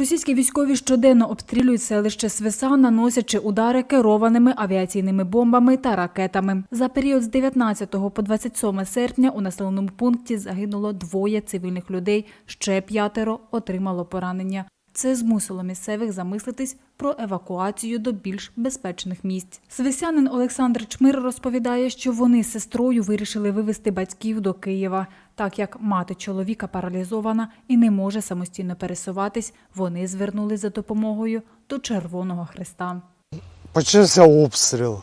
Російські військові щоденно обстрілюють селище Свиса, наносячи удари керованими авіаційними бомбами та ракетами. За період з 19 по 27 серпня у населеному пункті загинуло двоє цивільних людей, ще п'ятеро отримало поранення. Це змусило місцевих замислитись про евакуацію до більш безпечних місць. Свисянин Олександр Чмир розповідає, що вони з сестрою вирішили вивезти батьків до Києва. Так як мати чоловіка паралізована і не може самостійно пересуватись, вони звернулись за допомогою до Червоного Христа. Почався обстріл.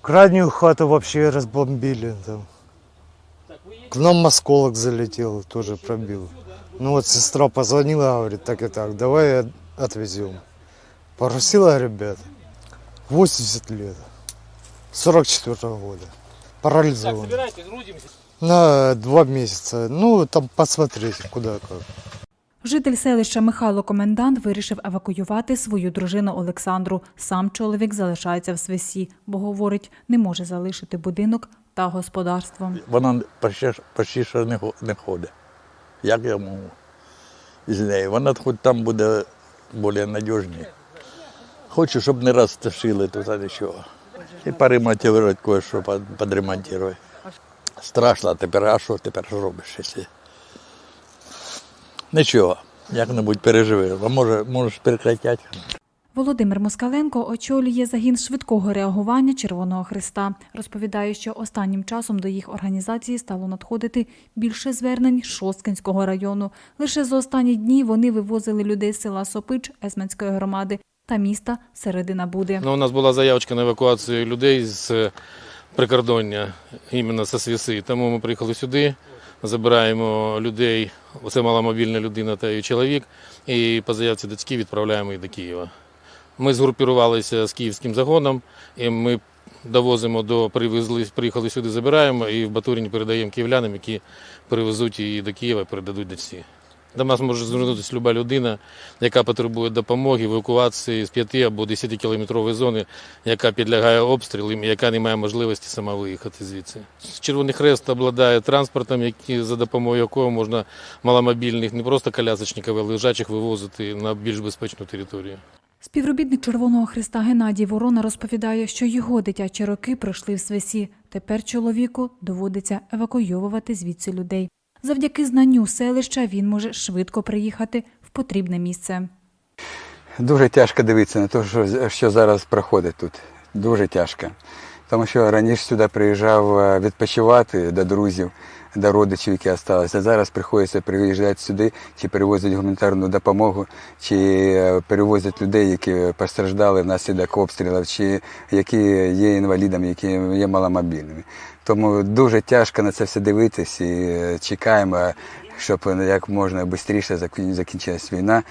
Крайнюю хату вообще разбомбили там. К нам осколок залетел, тоже пробил. Ну вот сестра позвонила, говорит, так и так, давай от- отвезем. Порусила ребят. 80 лет. 44 года. Парализован. Собирайтесь, грузимся. На два месяца. Ну, там посмотреть, куда как. Житель селища Михайло Комендант вирішив евакуювати свою дружину Олександру. Сам чоловік залишається в свисі, бо говорить, не може залишити будинок та господарство. Вона почти, почти що не ходить. Як я можу з нею? Вона хоч там буде більш надіжніше. Хочу, щоб не раз туди нічого. І поремонтувати кое-що, підремонтувати. Страшно тепер, а що тепер робиш? Якщо... Нічого, як-небудь переживи. А може, можеш прекратити. Володимир Москаленко очолює загін швидкого реагування Червоного Христа. Розповідає, що останнім часом до їх організації стало надходити більше звернень Шосткинського району. Лише за останні дні вони вивозили людей з села Сопич Есменської громади та міста Середина Буди. Ну, у нас була заявочка на евакуацію людей з е, прикордоння, іменно зі Свіси. Тому ми приїхали сюди, забираємо людей, це маломобільна людина та її чоловік, і по заявці дочки відправляємо їх до Києва. Ми згрупувалися з київським загоном, і ми довозимо до привезли, приїхали сюди, забираємо і в Батуріні передаємо київлянам, які привезуть її до Києва і передадуть дочці. До нас може звернутися люба людина, яка потребує допомоги, евакуації з 5 або 10 кілометрової зони, яка підлягає обстрілу, і яка не має можливості сама виїхати звідси. Червоний Хрест обладнає транспортом, за допомогою якого можна маломобільних, не просто колясочників, а лежачих вивозити на більш безпечну територію. Співробітник Червоного Христа Геннадій Ворона розповідає, що його дитячі роки пройшли в свесі. Тепер чоловіку доводиться евакуйовувати звідси людей. Завдяки знанню селища він може швидко приїхати в потрібне місце. Дуже тяжко дивитися на те, що, що зараз проходить тут. Дуже тяжко. Тому що раніше сюди приїжджав е, відпочивати до друзів, до родичів, які залишилися. Зараз приходиться приїжджати сюди, чи перевозять гуманітарну допомогу, чи е, перевозять людей, які постраждали внаслідок обстрілів, чи які є інвалідами, які є маломобільними. Тому дуже тяжко на це все дивитись і е, чекаємо, щоб як можна швидше закінчилась війна.